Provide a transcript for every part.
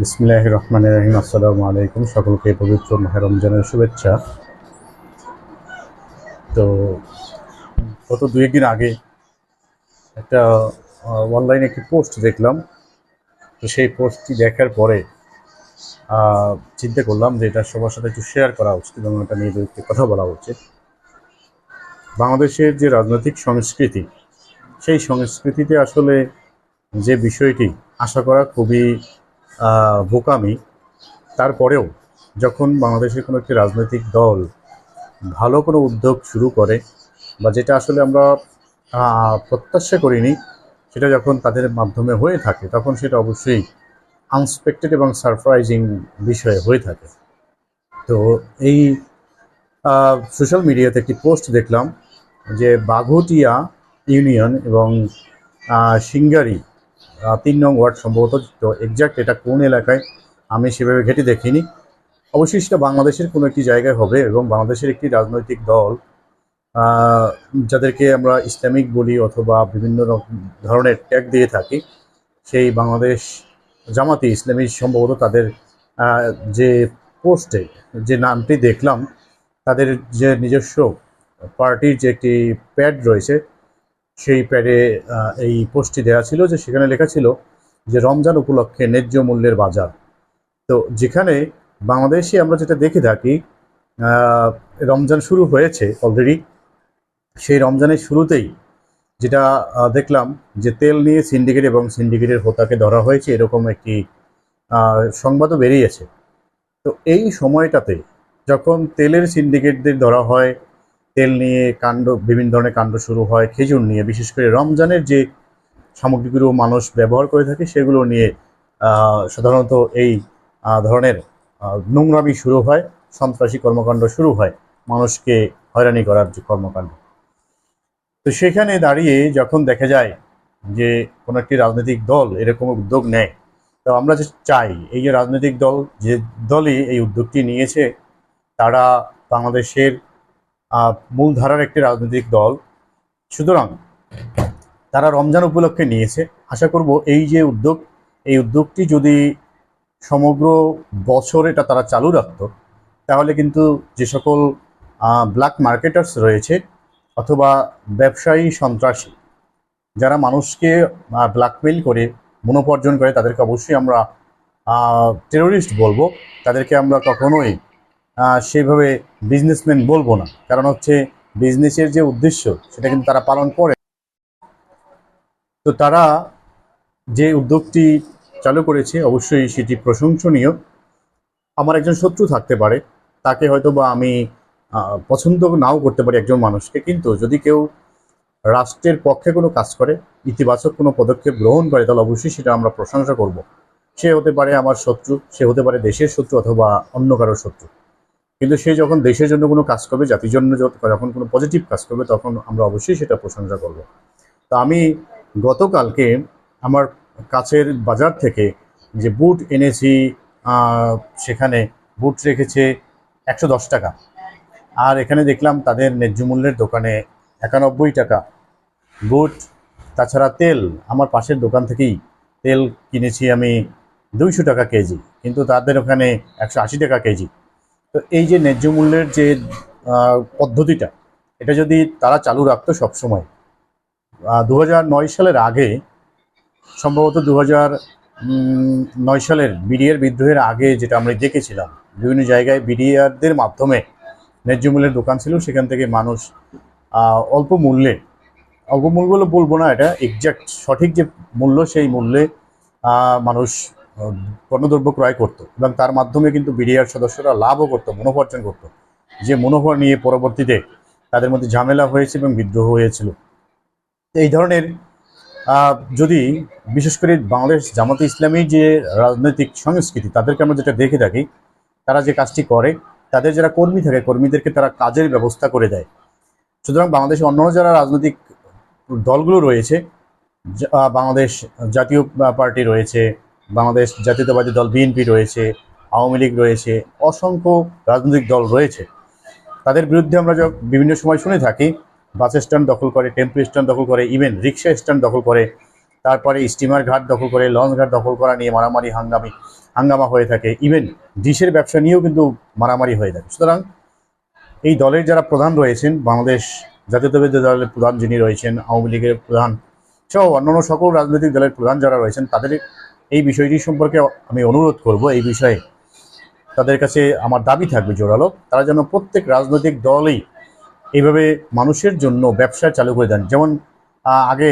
বিসমিল্লাহ রহমান রহিম আসসালামু আলাইকুম সকলকে পবিত্র মাহে রমজানের শুভেচ্ছা। তো, গত দু একদিন আগে একটা অনলাইনে একটি পোস্ট দেখলাম। তো সেই পোস্টটি দেখার পরে চিন্তা করলাম যে এটা সবার সাথে একটু শেয়ার করা উচিত এবং এটা নিয়ে দু কথা বলা উচিত। বাংলাদেশের যে রাজনৈতিক সংস্কৃতি, সেই সংস্কৃতিতে আসলে যে বিষয়টি, আশা করা খুবই বোকামি, তারপরেও যখন বাংলাদেশের কোনো একটি রাজনৈতিক দল ভালো কোনো উদ্যোগ শুরু করে বা যেটা আসলে আমরা প্রত্যাশা করিনি, সেটা যখন তাদের মাধ্যমে হয়ে থাকে, তখন সেটা অবশ্যই আনএক্সপেক্টেড এবং সারপ্রাইজিং বিষয়ে হয়ে থাকে। তো এই সোশ্যাল মিডিয়াতে একটি পোস্ট দেখলাম যে বাঘুটিয়া ইউনিয়ন এবং সিঙ্গারি তিন নং ওয়ার্ড সম্ভবত তো এক্সাক্ট এটা কোন এলাকায় আমি সেভাবে ঘেটে দেখিনি। অবশ্যই সেটা বাংলাদেশের কোনো একটি জায়গায় হবে এবং বাংলাদেশের একটি রাজনৈতিক দল যাদেরকে আমরা ইসলামিক বলি অথবা বিভিন্ন ধরনের ট্যাগ দিয়ে থাকি, সেই বাংলাদেশ জামাতি ইসলামী সম্ভবত তাদের যে পোস্টে যে নামটি দেখলাম, তাদের যে নিজস্ব পার্টির যে একটি প্যাড রয়েছে সেই প্যাডে এই পোস্টটি দেওয়া ছিল যে সেখানে লেখা ছিল যে রমজান উপলক্ষে ন্যায্য মূল্যের বাজার। তো যেখানে বাংলাদেশে আমরা যেটা দেখে থাকি রমজান শুরু হয়েছে অলরেডি সেই রমজানের শুরুতেই যেটা দেখলাম যে তেল নিয়ে সিন্ডিকেট এবং সিন্ডিকেটের হোতাকে ধরা হয়েছে এরকম একটি সংবাদও বেরিয়েছে। তো এই সময়টাতে যখন তেলের সিন্ডিকেটদের ধরা হয় তেল নিয়ে কাণ্ড, বিভিন্ন ধরনের কাণ্ড শুরু হয়, খেজুর নিয়ে, বিশেষ করে রমজানের যে সামগ্রীগুলো মানুষ ব্যবহার করে থাকে, সেগুলো নিয়ে সাধারণত এই ধরনের নোংরামি শুরু হয়, সন্ত্রাসী কর্মকাণ্ড শুরু হয়, মানুষকে হয়রানি করার যে কর্মকাণ্ড। তো সেখানে দাঁড়িয়ে যখন দেখা যায় যে কোনো একটি রাজনৈতিক দল এরকম উদ্যোগ নেয়, তো আমরা যে চাই, এই যে রাজনৈতিক দল, যে দলই এই উদ্যোগটি নিয়েছে, তারা বাংলাদেশের মূলধারার একটি রাজনৈতিক দল। সুতরাং তারা রমজান উপলক্ষে নিয়েছে। আশা করব এই যে উদ্যোগ, এই উদ্যোগটি যদি সমগ্র বছর এটা তারা চালু রাখত, তাহলে কিন্তু যে সকল ব্ল্যাক মার্কেটার্স রয়েছে অথবা ব্যবসায়ী সন্ত্রাসী, যারা মানুষকে ব্ল্যাকমেইল করে, মনোপর্জন করে, তাদেরকে অবশ্যই আমরা টেরোরিস্ট বলব। তাদেরকে আমরা কখনোই সেভাবে বিজনেসম্যান বলব না। কারণ হচ্ছে বিজনেসের যে উদ্দেশ্য, সেটা কিন্তু তারা পালন করে। তো তারা যে উদ্যোগটি চালু করেছে, অবশ্যই সেটি প্রশংসনীয়। আমার একজন শত্রু থাকতে পারে, তাকে হয়তো বা আমি পছন্দ নাও করতে পারি একজন মানুষকে, কিন্তু যদি কেউ রাষ্ট্রের পক্ষে কোনো কাজ করে, ইতিবাচক কোনো পদক্ষেপ গ্রহণ করে, তাহলে অবশ্যই সেটা আমরা প্রশংসা করব। সে হতে পারে আমার শত্রু, সে হতে পারে দেশের শত্রু অথবা অন্য কারোর শত্রু। কিন্তু সে যখন দেশের জন্য কোনো কাজ করবে, জাতির জন্য যখন কোনো পজিটিভ কাজ করবে, তখন আমরা অবশ্যই সেটা প্রশংসা করব। তা আমি গতকালকে আমার কাছের বাজার থেকে যে বুট এনেছি সেখানে বুট রেখেছে একশো দশ টাকা। আর এখানে দেখলাম তাদের ন্যায্য মূল্যের দোকানে একানব্বই টাকা। বুট, তাছাড়া তেল, আমার পাশের দোকান থেকেই তেল কিনেছি আমি দুইশো টাকা কেজি। কিন্তু তাদের ওখানে একশো আশি টাকা কেজি। তো এই যে ন্যায্য মূল্যের যে পদ্ধতিটা, এটা যদি তারা চালু রাখতো সবসময় দু হাজার নয় সালের আগে, সম্ভবত দু হাজার নয় সালের বিডিআর বিদ্রোহের আগে যেটা আমরা দেখেছিলাম, বিভিন্ন জায়গায় বিডিআরদের মাধ্যমে ন্যায্য মূল্যের দোকান ছিল, সেখান থেকে মানুষ অল্প মূল্যে, অল্প মূল্য বলব না, এটা এক্সাক্ট সঠিক যে মূল্য, সেই মূল্যে মানুষ পণ্যদ্রব্য ক্রয় করতো এবং তার মাধ্যমে কিন্তু বিডিআর সদস্যরা লাভও করতো মুনাফার্জন করতো। যে মুনাফা নিয়ে পরবর্তীতে তাদের মধ্যে ঝামেলা হয়েছে এবং বিদ্রোহ হয়েছিল। এই ধরনের যদি বিশেষ করে বাংলাদেশ জামাতে ইসলামী যে রাজনৈতিক সংস্কৃতি, তাদেরকে আমরা যেটা দেখে থাকি, তারা যে কাজটি করে, তাদের যারা কর্মী থাকে, কর্মীদেরকে তারা কাজের ব্যবস্থা করে দেয়। সুতরাং বাংলাদেশে অন্য যারা রাজনৈতিক দলগুলো রয়েছে বাংলাদেশ জাতীয় পার্টি রয়েছে বাংলাদেশ জাতীয়তাবাদী দল বিএনপি রয়েছে, আওয়ামী লীগ রয়েছে, অসংখ্য রাজনৈতিক দল রয়েছে। তাদের বিরুদ্ধে আমরা বিভিন্ন সময় শুনে থাকি, বাস স্ট্যান্ড দখল করে, টেম্পো স্ট্যান্ড দখল করে ইভেন রিক্সা স্ট্যান্ড দখল করে, তারপরে স্টিমার ঘাট দখল করে, লঞ্চ ঘাট দখল করা নিয়ে মারামারি, হাঙ্গামি, হাঙ্গামা হয়ে থাকে। ইভেন ডিশের ব্যবসা নিয়েও কিন্তু মারামারি হয়ে থাকে। সুতরাং এই দলের যারা প্রধান রয়েছেন, বাংলাদেশ জাতীয়তাবাদী দলের প্রধান যিনি রয়েছেন, আওয়ামী লীগের প্রধান সহ অন্যান্য সকল রাজনৈতিক দলের প্রধান যারা রয়েছেন, তাদের এই বিষয়টি সম্পর্কে আমি অনুরোধ করব, এই বিষয়ে তাদের কাছে আমার দাবি থাকবে জোরালো। তারা যেন প্রত্যেক রাজনৈতিক দলই এইভাবে মানুষের জন্য ব্যবসা চালু করে দেন। যেমন আগে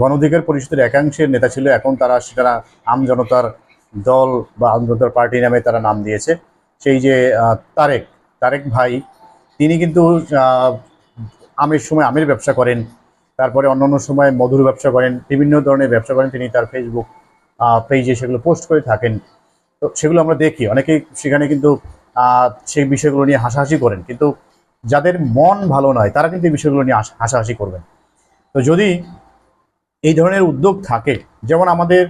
গণধিকার পরিষদের একাংশের নেতা ছিল, এখন তারা সেটা আম জনতার দল বা আম জনতার পার্টি নামে তারা নাম দিয়েছে। সেই যে তারেক তারেক ভাই, তিনি কিন্তু আমের সময় আমের ব্যবসা করেন, তারপরে অন্যান্য সময় মধুর ব্যবসা করেন, বিভিন্ন ধরনের ব্যবসা করেন। তিনি তার ফেসবুক পেজে সেগুলো পোস্ট করে থাকেন। তো সেগুলো আমরা দেখি। অনেকেই সেখানে কিন্তু সেই বিষয়গুলো নিয়ে হাসাহাসি করেন। কিন্তু যাদের মন ভালো নয়, তারা কিন্তু এই বিষয়গুলো নিয়ে হাসাহাসি করবেন। তো যদি এই ধরনের উদ্যোগ থাকে, যেমন আমাদের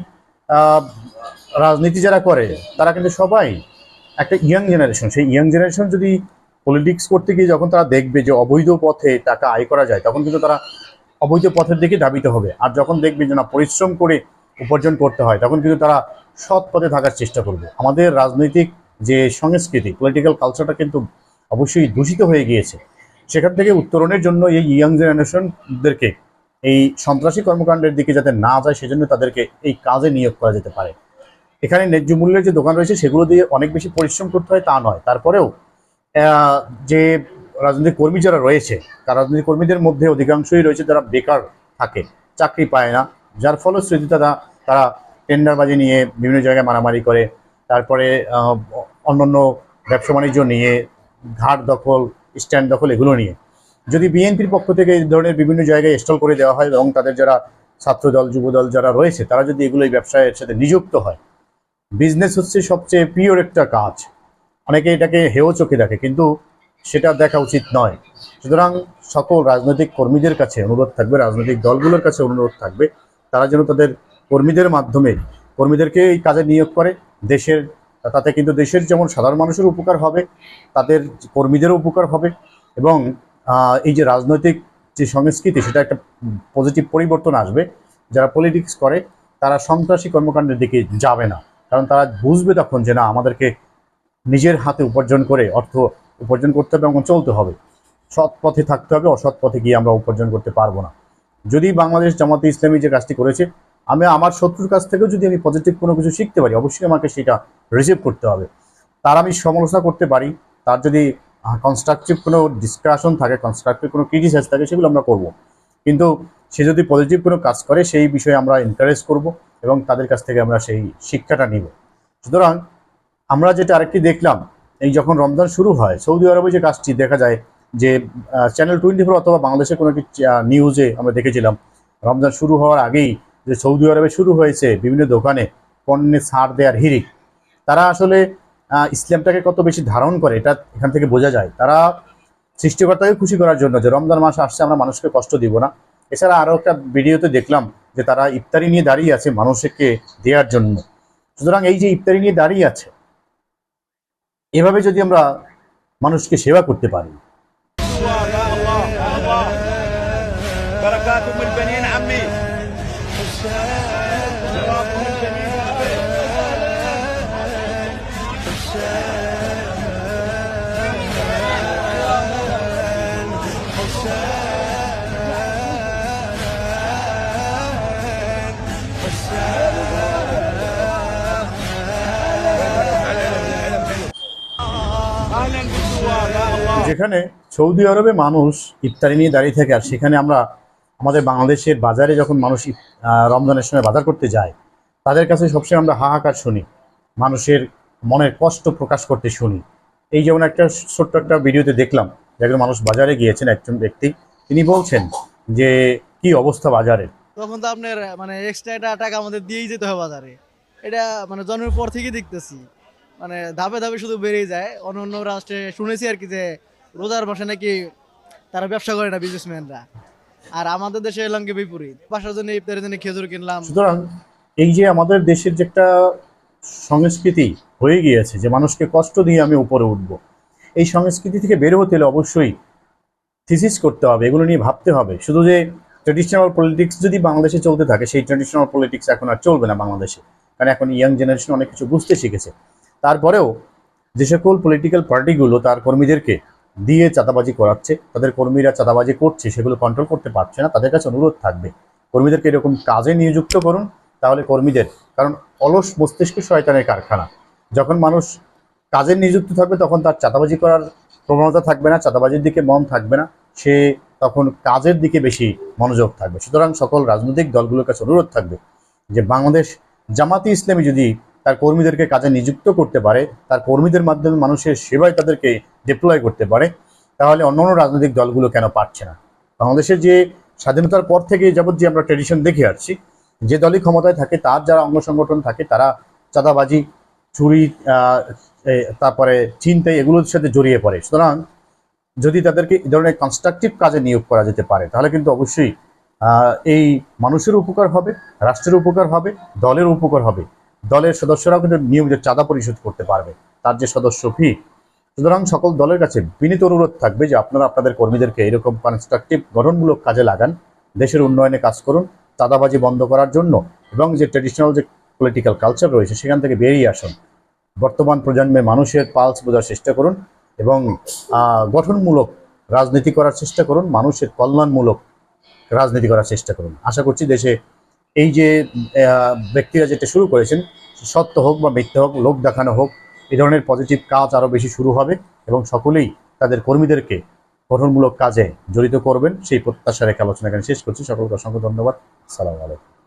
রাজনীতি যারা করে, তারা কিন্তু সবাই একটা ইয়াং জেনারেশন সেই ইয়াং জেনারেশন যদি পলিটিক্স করতে গিয়ে যখন তারা দেখবে যে অবৈধ পথে টাকা আয় করা যায়, তখন কিন্তু তারা অবৈধ পথের দিকে ধাবিত হবে। আর যখন দেখবে যে না, পরিশ্রম করে উপার্জন করতে হয়, তখন কিন্তু তারা সৎ পথে থাকার চেষ্টা করবে। আমাদের রাজনৈতিক যে সংস্কৃতি পলিটিক্যাল কালচারটা কিন্তু অবশ্যই দূষিত হয়ে গিয়েছে। সেখান থেকে উত্তরণের জন্য এই ইয়াং জেনারেশনদেরকে এই সন্ত্রাসী কর্মকাণ্ডের দিকে যাতে না যায়, সেজন্য তাদেরকে এই কাজে নিয়োগ করা যেতে পারে। এখানে ন্যায্য মূল্যের যে দোকান রয়েছে, সেগুলো দিয়ে অনেক বেশি পরিশ্রম করতে হয়, তা নয়। তারপরেও যে রাজনৈতিক কর্মী যারা রয়েছে, তার রাজনৈতিক কর্মীদের মধ্যে অধিকাংশই রয়েছে যারা বেকার থাকে, চাকরি পায় না। যার ফলশ্রুতিতে তারা টেন্ডারবাজি নিয়ে বিভিন্ন জায়গায় মারামারি করে, তারপরে অন্যান্য ব্যবসা বাণিজ্য নিয়ে, ঘাট দখল, স্ট্যান্ড দখল, এগুলো নিয়ে। যদি বিএনপির পক্ষ থেকে এই ধরনের বিভিন্ন জায়গায় স্টল করে দেওয়া হয় এবং তাদের যারা ছাত্রদল, যুবদল যারা রয়েছে, তারা যদি এগুলো এই ব্যবসায়ের সাথে নিযুক্ত হয় বিজনেস হচ্ছে সবচেয়ে প্রিয় একটা কাজ। অনেকে এটাকে হেও চোখে দেখে, কিন্তু সেটা দেখা উচিত নয়। সুতরাং সকল রাজনৈতিক কর্মীদের কাছে অনুরোধ থাকবে, রাজনৈতিক দলগুলোর কাছে অনুরোধ থাকবে তারা যেন তাদের কর্মীদের মাধ্যমে, কর্মীদেরকে এই কাজে নিয়োগ করে। দেশের, তাতে কিন্তু দেশের যেমন সাধারণ মানুষের উপকার হবে, তাদের কর্মীদেরও উপকার হবে এবং এই যে রাজনৈতিক যে সংস্কৃতি, সেটা একটা পজিটিভ পরিবর্তন আসবে। যারা পলিটিক্স করে, তারা সন্ত্রাসী কর্মকাণ্ডের দিকে যাবে না। কারণ তারা বুঝবে তখন যে না, আমাদেরকে নিজের হাতে উপার্জন করে অর্থ উপার্জন করতে হবে এবং চলতে হবে। সৎ পথে থাকতে হবে, অসৎ পথে গিয়ে আমরা উপার্জন করতে পারব না। যদি বাংলাদেশ জামাতে ইসলামী যে কাজটি করেছে, আমি আমার শত্রুর কাছ থেকেও যদি আমি পজিটিভ কোনো কিছু শিখতে পারি, অবশ্যই আমাকে সেটা রিসিভ করতে হবে। তার আমি সমালোচনা করতে পারি, তার যদি কনস্ট্রাকটিভ কোনো ডিসকাশন থাকে কনস্ট্রাকটিভ কোনো ক্রিটিসাইজ থাকে, সেগুলো আমরা করব। কিন্তু সে যদি পজিটিভ কোনো কাজ করে, সেই বিষয়ে আমরা এনকারেজ করব এবং তাদের কাছ থেকে আমরা সেই শিক্ষাটা নিব। সুতরাং আমরা যেটা আরেকটি দেখলাম, এই যখন রমজান শুরু হয়, সৌদি আরবে যে কাজটি দেখা যায় যে চ্যানেল টোয়েন্টি ফোর অথবা বাংলাদেশের কোনো একটি নিউজে আমরা দেখেছিলাম, রমজান শুরু হওয়ার আগেই যে সৌদি আরবে শুরু হয়েছে বিভিন্ন দোকানে পণ্যে ছাড় দেওয়ার হিরিক তারা আসলে ইসলামটাকে কত বেশি ধারণ করে, এটা এখান থেকে বোঝা যায়। তারা সৃষ্টিকর্তাকে খুশি করার জন্য যে রমজান মাস আসছে, আমরা মানুষকে কষ্ট দিব না। এছাড়া আরও একটা ভিডিওতে দেখলাম যে তারা ইফতারি নিয়ে দাঁড়িয়ে আছে মানুষকে দেওয়ার জন্য। সুতরাং এই যে ইফতারি নিয়ে দাঁড়িয়ে আছে, এভাবে যদি আমরা মানুষকে সেবা করতে পারি যেখানে সৌদি আরবে মানুষ ইফতারি নিয়ে দাঁড়িয়ে থাকে আর সেখানে আমরা আমাদের বাংলাদেশের বাজারে যখন মানুষ রমজানের সময় বাজার করতে যায়, তাদের কাছে সবসময় আমরা হাহাকার শুনি, মানুষের মনের কষ্ট প্রকাশ করতে শুনি। এই যেমন একটা ছোট্ট একটা ভিডিওতে দেখলাম একজন মানুষ বাজারে গিয়েছেন, একজন ব্যক্তি, তিনি বলছেন যে, কি অবস্থা বাজারের তখন তো আপনার মানে এক্সট্রা টাকা আমাদের দিয়েই যেতে হবে বাজারে। এটা মানে জন্মের পর থেকেই দেখতেছি। মানে ধাপে ধাপে শুধু বেড়েই যায়। অন্য অন্য রাষ্ট্রে শুনেছি আর কি যে রোজার মাসে নাকি তারা ব্যবসা করে না বিজনেসম্যানরা আর আমাদের দেশে এলাম কি বিপরীত? বাসার জন্য ইফতারের জন্য খেজুর কিনলাম। সুতরাং এই যে আমাদের দেশের যে একটা সংস্কৃতি হয়ে গিয়েছে, যে মানুষকে কষ্ট দিয়ে আমি উপরে উঠব, এই সংস্কৃতি থেকে বের হতে হলে অবশ্যই থিসিস করতে হবে, এগুলো নিয়ে ভাবতে হবে। শুধু যে ট্রেডিশনাল পলিটিক্স যদি বাংলাদেশে চলতে থাকে, সেই ট্রেডিশনাল পলিটিক্স এখন আর চলবে না বাংলাদেশে। কারণ এখন ইয়াং জেনারেশন অনেক কিছু বুঝতে শিখেছে। তারপরেও যে সকল পলিটিক্যাল পার্টিগুলো তার কর্মীদেরকে দিয়ে চাঁদাবাজি করাচ্ছে, তাদের কর্মীরা চাঁদাবাজি করছে, সেগুলো কন্ট্রোল করতে পারছে না, তাদের কাছে অনুরোধ থাকবে। কর্মীদেরকে এরকম কাজে নিযুক্ত করুন, তাহলে কর্মীদের, কারণ অলস মস্তিষ্ক শয়তানের কারখানা। যখন মানুষ কাজে নিযুক্ত থাকবে, তখন তার চাঁদাবাজি করার প্রবণতা থাকবে না, চাঁদাবাজির দিকে মন থাকবে না, সে তখন কাজের দিকে বেশি মনোযোগ থাকবে। সুতরাং সকল রাজনৈতিক দলগুলোর কাছে অনুরোধ থাকবে যে, বাংলাদেশ জামাতি ইসলামী যদি তার কর্মীদেরকে কাজে নিযুক্ত করতে পারে, তার কর্মীদের মাধ্যমে মানুষের সেবায় তাদেরকে ডিপ্লয় করতে পারে, তাহলে অন্য অন্য রাজনৈতিক দলগুলো কেন পারছে না? বাংলাদেশের যে স্বাধীনতার পর থেকে যাবত যে আমরা ট্রেডিশন দেখে আসছি, যে দলই ক্ষমতায় থাকে, তার যারা অঙ্গ সংগঠন থাকে, তারা চাঁদাবাজি, চুরি তারপরে চিন্তায় এগুলোর সাথে জড়িয়ে পড়ে। সুতরাং যদি তাদেরকে এই ধরনের কনস্ট্রাকটিভ কাজে নিয়োগ করা যেতে পারে, তাহলে কিন্তু অবশ্যই এই মানুষের উপকার হবে, রাষ্ট্রের উপকার হবে দলের উপকার হবে। দলের সদস্যরাও কিন্তু নিয়মিত চাঁদা পরিশোধ করতে পারবে। তার যে সদস্য ফি সুতরাং সকল দলের কাছে বিনীত অনুরোধ থাকবে যে আপনারা আপনাদের কর্মীদেরকে এরকম কনস্ট্রাকটিভ গঠনমূলক কাজে লাগান। দেশের উন্নয়নে কাজ করুন, চাঁদাবাজি বন্ধ করার জন্য এবং যে ট্রেডিশনাল যে পলিটিক্যাল কালচার রয়েছে সেখান থেকে বেরিয়ে আসুন। বর্তমান প্রজন্মে মানুষের পালস বোঝার চেষ্টা করুন এবং গঠনমূলক রাজনীতি করার চেষ্টা করুন, মানুষের কল্যাণমূলক রাজনীতি করার চেষ্টা করুন। আশা করছি দেশে এই যে ব্যক্তিরা যেটা শুরু করেছেন সত্য হোক বা মিথ্যা হোক, লোক দেখানো হোক, এ ধরনের পজিটিভ কাজ আরও বেশি শুরু হবে এবং সকলেই তাদের কর্মীদেরকে গঠনমূলক কাজে জড়িত করবেন। সেই প্রত্যাশা রেখে আলোচনা এখানে শেষ করছি। সকলকে অসংখ্য ধন্যবাদ। সালাম আলাইকুম।